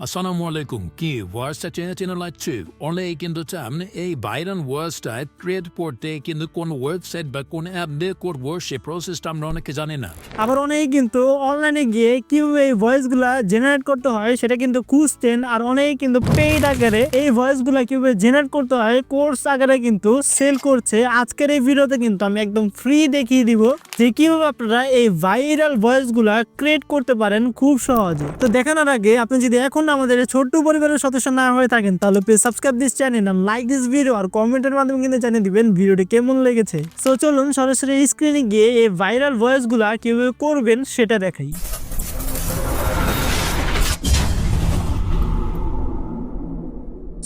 আসসালামু আলাইকুম কি ওয়ার্সটা চেনা চেনা লাগছে অনেক কিন্তু চান এই বাইরন ওয়ার্সটা ক্রিয়েট করতে কিন্তু কোন ওয়েবসাইট বা কোন অ্যাপ দিয়ে করব সে প্রসেসটা আমরা অনেকে জানি না আবার অনেকে কিন্তু অনলাইনে গিয়ে কীভাবে এই ভয়েসগুলা জেনারেট করতে হয় সেটা কিন্তু খুঁজতেন আর অনেকে কিন্তু পেইড আকারে এই ভয়েসগুলা কীভাবে জেনারেট করতে হয় কোর্স আকারে কিন্তু সেল করছে আজকের এই ভিডিওতে কিন্তু আমি একদম ফ্রি দেখিয়ে দিব যে কীভাবে আপনারা এই ভাইরাল ভয়েসগুলা ক্রিয়েট করতে পারেন খুব সহজে তো দেখানোর আগে আপনি যদি এখন আমাদের ছোট্ট পরিবারের সদস্য না হয়ে থাকেন, তাহলে প্লিজ সাবস্ক্রাইব দিস চ্যানেল আর লাইক দিস ভিডিও আর কমেন্টের মাধ্যমে কিন্তু জানিয়ে দিবেন ভিডিওটি কেমন লেগেছে। সো চলুন সরাসরি স্ক্রিনে গিয়ে এই ভাইরাল ভয়েসগুলা কীভাবে করবেন সেটা দেখাই।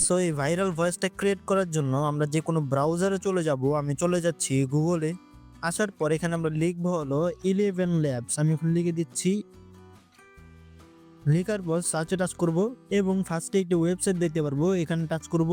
সো এই ভাইরাল ভয়েসটা ক্রিয়েট করার জন্য আমরা যে কোনো ব্রাউজারে চলে যাব, আমি চলে যাচ্ছি গুগলে আসার পর এখানে আমরা লিখব হলো ইলেভেন ল্যাবস আমি এখন লিখে দিচ্ছি লেখার পর সার্চে টাচ করব এবং ফার্স্টে একটি ওয়েবসাইট দেখতে পারব, এখানে টাচ করব।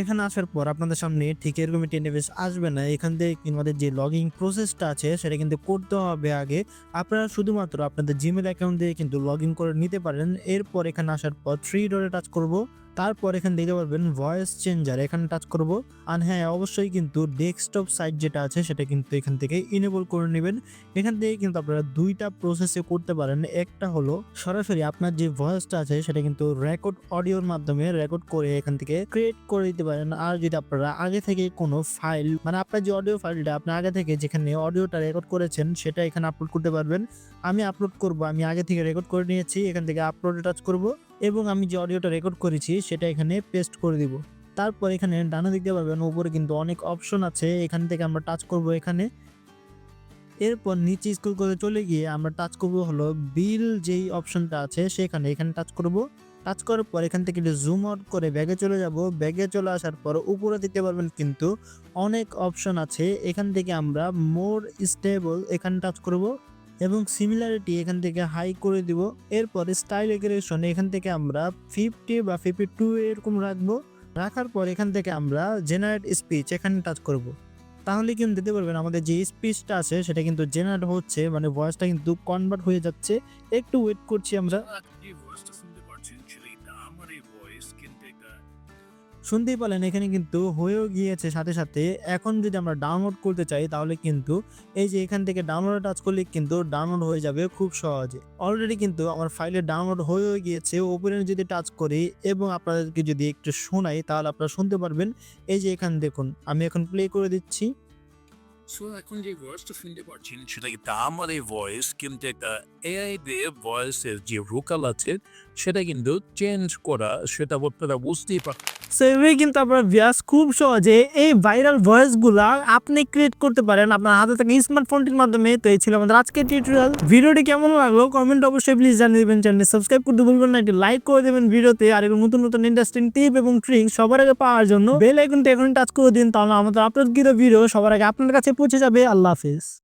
এখানে আসার পর আপনাদের সামনে ঠিক এরকম একটি ইন্টারফেস আসবে না। এখান থেকে আমাদের যে লগ ইন প্রসেসটা আছে, সেটা কিন্তু করতে হবে আগে। আপনারা শুধুমাত্র আপনাদের জিমেল অ্যাকাউন্ট দিয়ে কিন্তু লগ করে নিতে পারেন। এরপর এখানে আসার পর থ্রি ডটে টাচ করব। তারপর এখানে দেখতে পারবেন ভয়েস চেঞ্জার এখানে টাচ করব। আর হ্যাঁ অবশ্যই কিন্তু ডেস্কটপ সাইট যেটা আছে, সেটা কিন্তু এখান থেকে ইনেবল করে নেবেন। এখান থেকে কিন্তু আপনারা দুইটা প্রসেসে করতে পারেন। একটা হলো সরাসরি আপনার যে ভয়েসটা আছে, সেটা কিন্তু রেকর্ড অডিওর মাধ্যমে রেকর্ড করে এখান থেকে ক্রিয়েট করে দিতে পারেন। আর যদি আপনারা আগে থেকে কোনো ফাইল মানে আপনার যে অডিও ফাইলটা আপনি আগে থেকে যেখানে অডিওটা রেকর্ড করেছেন, সেটা এখানে আপলোড করতে পারবেন। আমি আপলোড করব, আমি আগে থেকে রেকর্ড করে নিয়েছি, এখান থেকে আপলোডে টাচ করব। এবং আমি যে অডিওটা রেকর্ড করেছি, সেটা এখানে পেস্ট করে দিব। তারপর এখানে ডানা দেখতে পারবেন উপরে কিন্তু অনেক অপশন আছে। এখান থেকে আমরা টাচ করব এখানে। এরপর নিচে স্কুল করে চলে গিয়ে আমরা টাচ করব হলো বিল যেই অপশনটা আছে, সেখানে এখানে টাচ করব। টাচ করার পর এখান থেকে জুম আউট করে ব্যাগে চলে যাব। ব্যাগে চলে আসার পর উপরে দিতে পারবেন কিন্তু অনেক অপশন আছে। এখান থেকে আমরা মোর স্টেবল এখানে টাচ করব। এবং সিমিলারিটি এখান থেকে হাই করে দিব। এরপর স্টাইল এগ্রেশন এখান থেকে আমরা ফিফটি বা ফিফটি টু এরকম রাখব। রাখার পর এখান থেকে আমরা জেনারেট স্পিচ এখানে টাচ করব। তাহলে কিন্তু দিতে পারবেন, আমাদের যে স্পিচটা আছে, সেটা কিন্তু জেনারেট হচ্ছে মানে ভয়েসটা কিন্তু কনভার্ট হয়ে যাচ্ছে। একটু ওয়েট করছি আমরা। শুনতেই পেলেন, এখানে কিন্তু হয়েও গিয়েছে। সাথে সাথে এখন যদি আমরা ডাউনলোড করতে চাই, তাহলে কিন্তু এই যে এখান থেকে ডাউনলোড টাচ করলে কিন্তু ডাউনলোড হয়ে যাবে খুব সহজে। অলরেডি কিন্তু আমার ফাইলে ডাউনলোড হয়েও গিয়েছে। ওপেনে যদি টাচ করি এবং আপনাদেরকে যদি একটু শোনাই, তাহলে আপনারা শুনতে পারবেন। এই যে এখানে দেখুন, আমি এখন প্লে করে দিচ্ছি। সো এখন যে ভয়েসটা শুনতে পাচ্ছেন, সেটা কিন্তু আমার এই ভয়েস কিন্তু একটা এআই দিয়ে ভয়েসের যে ভোকাল আছে, সেটা কিন্তু চেঞ্জ করা, সেটা বুঝতেই পার সো এভাবে কিন্তু আপনার ভিয়াস খুব সহজে এই ভাইরাল ভয়েসগুলা আপনি ক্রিয়েট করতে পারেন আপনার হাতে থাকা স্মার্টফোনটির মাধ্যমে। তো এই ছিল আমাদের আজকের টিউটোরিয়াল ভিডিওটি কেমন লাগল? কমেন্ট অবশ্যই প্লিজ জানিয়ে দেবেন। চ্যানেল সাবস্ক্রাইব করতে ভুলবেন না। একটি লাইক করে দেবেন ভিডিওতে। আর এরকম নতুন নতুন ইন্টারেস্টিং টিপ এবং ট্রিক সবার আগে পাওয়ার জন্য বেল আইকনটা এখন টাচ করে দিন। তাহলে আমাদের আপলোড ভিডিও সবার আগে আপনার কাছে পৌঁছে যাবে। আল্লাহ হাফিজ।